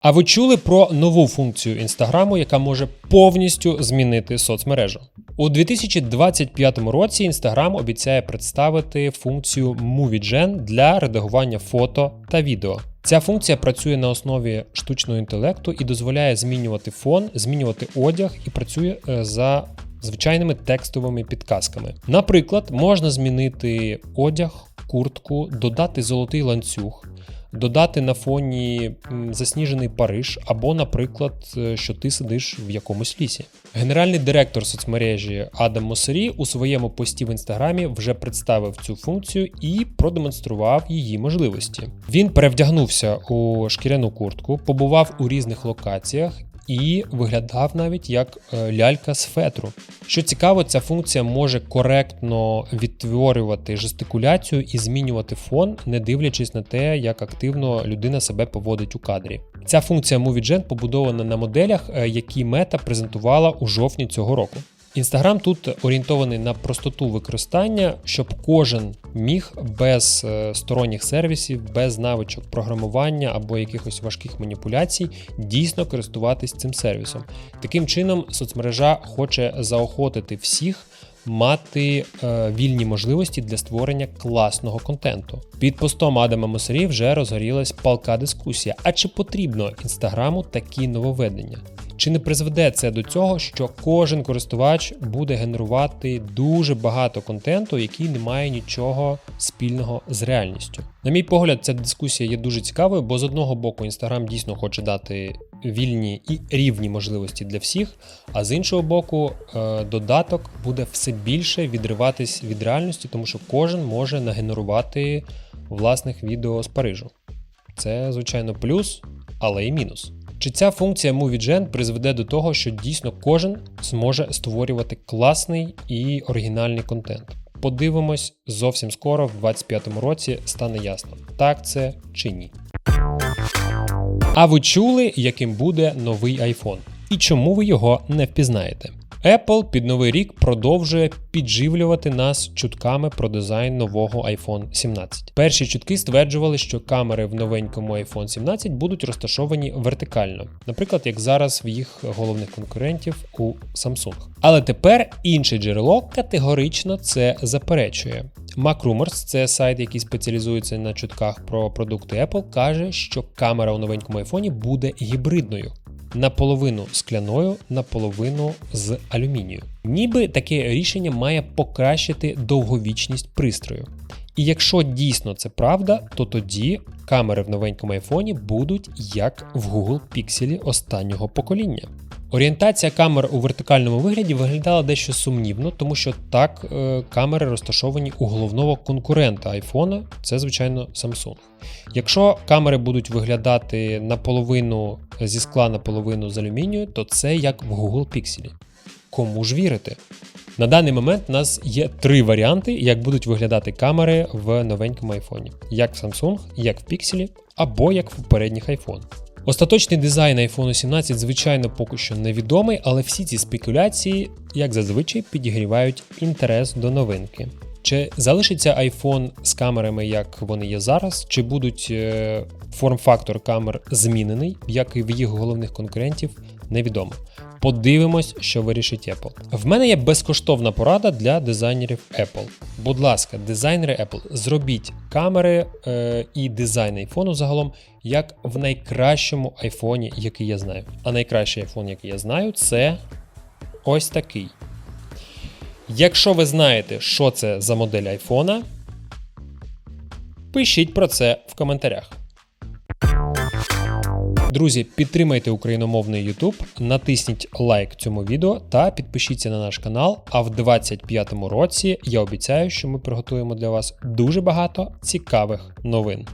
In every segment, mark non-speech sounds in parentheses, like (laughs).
А ви чули про нову функцію інстаграму, яка може повністю змінити соцмережу? У 2025 році Інстаграм обіцяє представити функцію MovieGen для редагування фото та відео. Ця функція працює на основі штучного інтелекту і дозволяє змінювати фон, змінювати одяг і працює е, за звичайними текстовими підказками. Наприклад, можна змінити одяг, куртку, додати золотий ланцюг. Додати на фоні засніжений Париж, або, наприклад, е, що ти сидиш в якомусь лісі. Генеральний директор соцмережі Адам Мосері у своєму пості в інстаграмі вже представив цю функцію і продемонстрував її можливості. Він перевдягнувся у шкіряну куртку, побував у різних локаціях. І виглядав навіть як е, лялька з фетру. Що цікаво, ця функція може коректно відтворювати жестикуляцію і змінювати фон, не дивлячись на те, як активно людина себе поводить у кадрі. Ця функція MovieGen побудована на моделях, е, які Мета презентувала у жовтні цього року. Інстаграм тут орієнтований на простоту використання, щоб кожен міг без е, сторонніх сервісів, без навичок програмування або якихось важких маніпуляцій дійсно користуватись цим сервісом. Таким чином, соцмережа хоче заохотити всіх. Мати е, вільні можливості для створення класного контенту. Під постом Адама Мосері вже розгорілась палка дискусія. А чи потрібно інстаграму такі нововведення? Чи не призведе це до цього, що кожен користувач буде генерувати дуже багато контенту, який не має нічого спільного з реальністю? На мій погляд, ця дискусія є дуже цікавою, бо з одного боку Інстаграм дійсно хоче дати вільні і рівні можливості для всіх, а з іншого боку, е, додаток буде все більше відриватись від реальності, тому що кожен може нагенерувати власних відео з Парижу. Це, звичайно, плюс, але і мінус. Чи ця функція MovieGen призведе до того, що дійсно кожен зможе створювати класний і оригінальний контент? Подивимось зовсім скоро, в 2025 році стане ясно, так це чи ні. А ви чули, яким буде новий iPhone? І чому ви його не впізнаєте? Apple під новий рік продовжує підживлювати нас чутками про дизайн нового iPhone 17. Перші чутки стверджували, що камери в новенькому iPhone 17 будуть розташовані вертикально, наприклад, як зараз в їх головних конкурентів у Samsung. Але тепер інше джерело категорично це заперечує. MacRumors, це сайт, який спеціалізується на чутках про продукти Apple, каже, що камера у новенькому iPhone буде гібридною наполовину скляною, наполовину з алюмінію. Ніби таке рішення має покращити довговічність пристрою. І якщо дійсно це правда, то тоді камери в новенькому айфоні будуть як в Google Pixel останнього покоління. Орієнтація камер у вертикальному вигляді виглядала дещо сумнівно, тому що так е, камери розташовані у головного конкурента айфона, це звичайно Samsung. Якщо камери будуть виглядати наполовину зі скла наполовину з алюмінію, то це як в Google Pixel. Кому ж вірити? На даний момент у нас є три варіанти, як будуть виглядати камери в новенькому айфоні: як в Samsung, як в Pixel, або як в попередніх iPhone. Остаточний дизайн iPhone 17, звичайно, поки що невідомий, але всі ці спекуляції, як зазвичай, підігрівають інтерес до новинки. Чи залишиться iPhone з камерами, як вони є зараз, чи будуть е, форм-фактор камер змінений, як і в їх головних конкурентів, невідомо. Подивимось, що вирішить Apple. В мене є безкоштовна порада для дизайнерів Apple. Будь ласка, дизайнери Apple, зробіть камери е, і дизайн айфону загалом, як в найкращому айфоні, який я знаю. А найкращий айфон, який я знаю, це ось такий. Якщо ви знаєте, що це за модель айфона, пишіть про це в коментарях. Друзі, підтримайте україномовний YouTube, натисніть лайк цьому відео та підпишіться на наш канал. А в 2025 році я обіцяю, що ми приготуємо для вас дуже багато цікавих новин.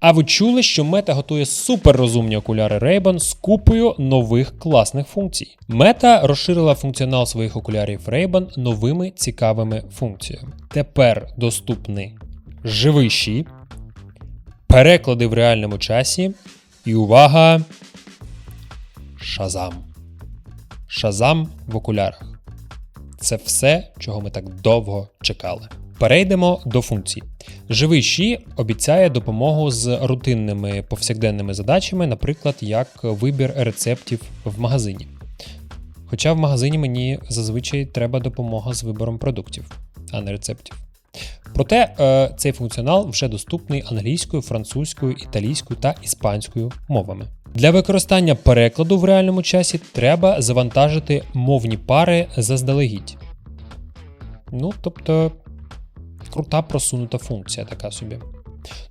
А ви чули, що Мета готує суперрозумні окуляри Ray-Ban з купою нових класних функцій. Мета розширила функціонал своїх окулярів Ray-Ban новими цікавими функціями. Тепер доступні живий переклади в реальному часі і увага! Шазам. Шазам в окулярах. Це все, чого ми так довго чекали. Перейдемо до функцій. Живий Ші обіцяє допомогу з рутинними повсякденними задачами, наприклад, як вибір рецептів в магазині. Хоча в магазині мені зазвичай треба допомога з вибором продуктів, а не рецептів. Проте е, цей функціонал вже доступний англійською, французькою, італійською та іспанською мовами. Для використання перекладу в реальному часі треба завантажити мовні пари заздалегідь. Ну, тобто, крута просунута функція така собі.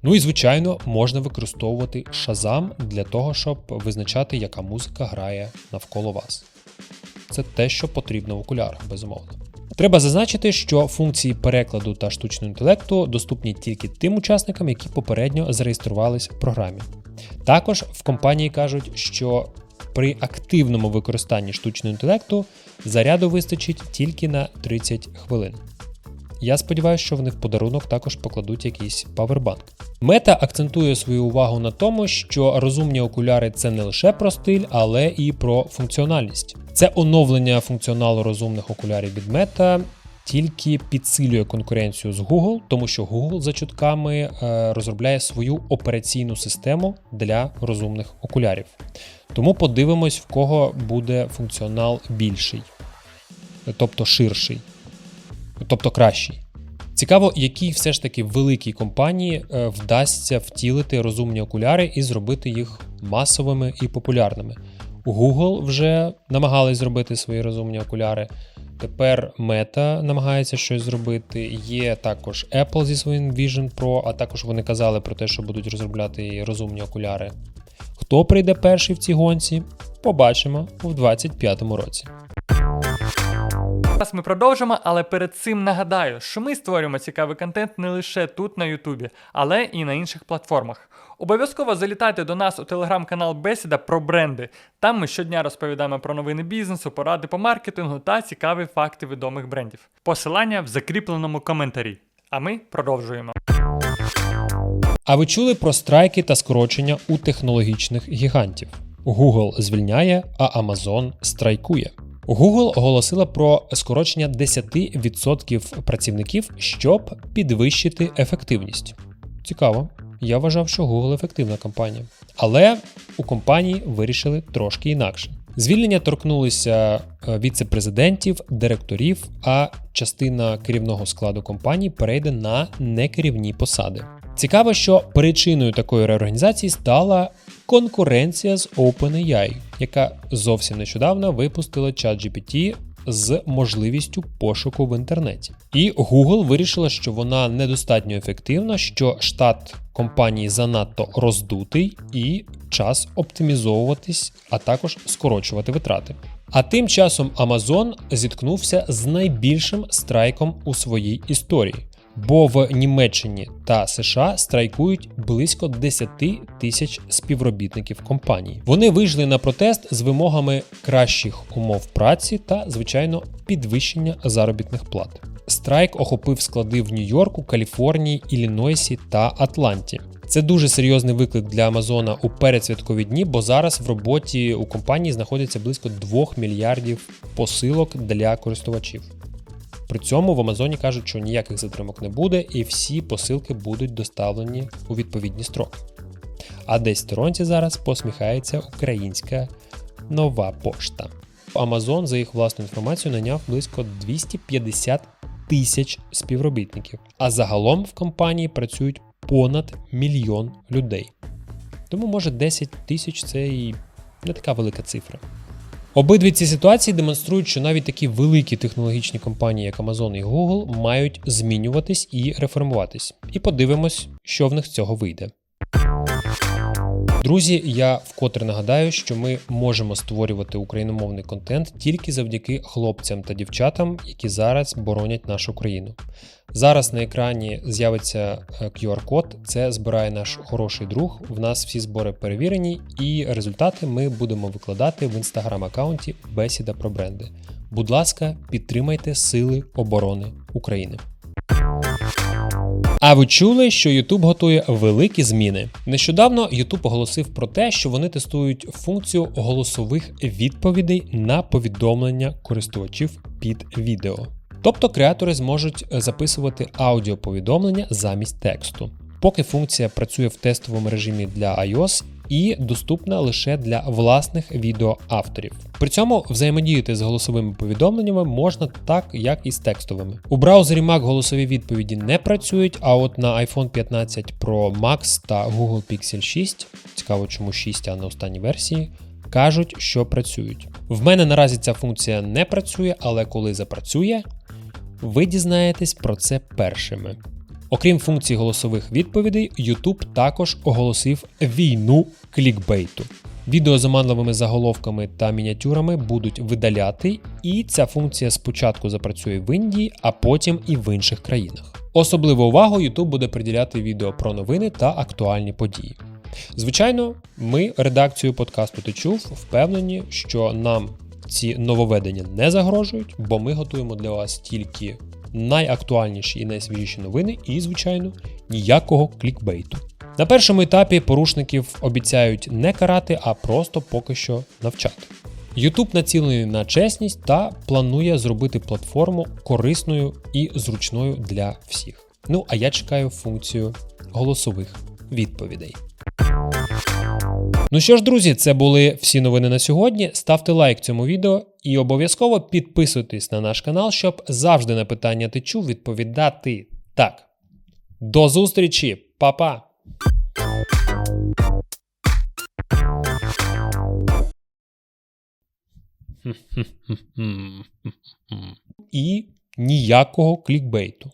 Ну і звичайно, можна використовувати Shazam для того, щоб визначати, яка музика грає навколо вас. Це те, що потрібно в окулярах, безумовно. Треба зазначити, що функції перекладу та штучного інтелекту доступні тільки тим учасникам, які попередньо зареєструвались в програмі. Також в компанії кажуть, що при активному використанні штучного інтелекту заряду вистачить тільки на 30 хвилин. Я сподіваюся, що вони в подарунок також покладуть якийсь павербанк. Мета акцентує свою увагу на тому, що розумні окуляри це не лише про стиль, але і про функціональність. Це оновлення функціоналу розумних окулярів від Мета тільки підсилює конкуренцію з Google, тому що Google за чутками е, розробляє свою операційну систему для розумних окулярів. Тому подивимось, в кого буде функціонал більший, тобто ширший, тобто кращий. Цікаво, якій все ж таки великій компанії е, вдасться втілити розумні окуляри і зробити їх масовими і популярними. Google вже намагались зробити свої розумні окуляри. Тепер Meta намагається щось зробити. Є також Apple зі своїм Vision Pro, а також вони казали про те, що будуть розробляти розумні окуляри. Хто прийде перший в цій гонці, побачимо у 2025 році. Зараз ми продовжимо, але перед цим нагадаю, що ми створюємо цікавий контент не лише тут на Ютубі, але і на інших платформах. Обов'язково залітайте до нас у телеграм-канал Бесіда про бренди. Там ми щодня розповідаємо про новини бізнесу, поради по маркетингу та цікаві факти відомих брендів. Посилання в закріпленому коментарі. А ми продовжуємо. А ви чули про страйки та скорочення у технологічних гігантів? Google звільняє, а Amazon страйкує. Google оголосила про скорочення 10% працівників, щоб підвищити ефективність. Цікаво. Я вважав, що Google ефективна компанія. Але у компанії вирішили трошки інакше. Звільнення торкнулися е, віце-президентів, директорів, а частина керівного складу компанії перейде на некерівні посади. Цікаво, що причиною такої реорганізації стала конкуренція з OpenAI, яка зовсім нещодавно випустила ChatGPT з можливістю пошуку в інтернеті. І Google вирішила, що вона недостатньо ефективна, що штат компанії занадто роздутий і час оптимізовуватись, а також скорочувати витрати. А тим часом Amazon зіткнувся з найбільшим страйком у своїй історії. Бо в Німеччині та США страйкують близько 10 тисяч співробітників компанії. Вони вийшли на протест з вимогами кращих умов праці та, звичайно, підвищення заробітних плат. Страйк охопив склади в Нью-Йорку, Каліфорнії, Іллінойсі та Атланті. Це дуже серйозний виклик для Амазона у передсвяткові дні, бо зараз в роботі у компанії знаходиться близько 2 мільярдів посилок для користувачів. При цьому в Амазоні кажуть, що ніяких затримок не буде, і всі посилки будуть доставлені у відповідні строки. А десь в Торонті зараз посміхається українська нова пошта. Амазон, за їх власну інформацію, наняв близько 250 тисяч співробітників, а загалом в компанії працюють понад мільйон людей. Тому, може, 10 тисяч це і не така велика цифра. Обидві ці ситуації демонструють, що навіть такі великі технологічні компанії, як Amazon і Google, мають змінюватись і реформуватись. І подивимось, що в них з цього вийде. Друзі, я вкотре нагадаю, що ми можемо створювати україномовний контент тільки завдяки хлопцям та дівчатам, які зараз боронять нашу країну. Зараз на екрані з'явиться е, QR-код, це збирає наш хороший друг. В нас всі збори перевірені, і результати ми будемо викладати в інстаграм-аккаунті Бесіда про бренди. Будь ласка, підтримайте Сили оборони України. А ви чули, що YouTube готує великі зміни? Нещодавно YouTube оголосив про те, що вони тестують функцію голосових відповідей на повідомлення користувачів під відео. Тобто креатори зможуть записувати аудіоповідомлення замість тексту. Поки функція працює в тестовому режимі для iOS і доступна лише для власних відеоавторів. При цьому взаємодіяти з голосовими повідомленнями можна так, як і з текстовими. У браузері Mac голосові відповіді не працюють, а от на iPhone 15 Pro Max та Google Pixel 6, цікаво, чому 6, а не останній версії, кажуть, що працюють. В мене наразі ця функція не працює, але коли запрацює, ви дізнаєтесь про це першими. Окрім функцій голосових відповідей, YouTube також оголосив війну клікбейту. Відео з оманливими заголовками та мініатюрами будуть видаляти, і ця функція спочатку запрацює в Індії, а потім і в інших країнах. Особливу увагу YouTube буде приділяти відео про новини та актуальні події. Звичайно, ми, редакцію подкасту Ти чув, впевнені, що нам ці нововведення не загрожують, бо ми готуємо для вас тільки найактуальніші і найсвіжіші новини, і, звичайно, ніякого клікбейту. На першому етапі порушників обіцяють не карати, а просто поки що навчати. YouTube націлений на чесність та планує зробити платформу корисною і зручною для всіх. Ну а я чекаю функцію голосових відповідей. Ну що ж, друзі, це були всі новини на сьогодні. Ставте лайк цьому відео і обов'язково підписуйтесь на наш канал, щоб завжди на питання ти чув відповідати так. До зустрічі, Па-па! (laughs) І ніякого клікбейту.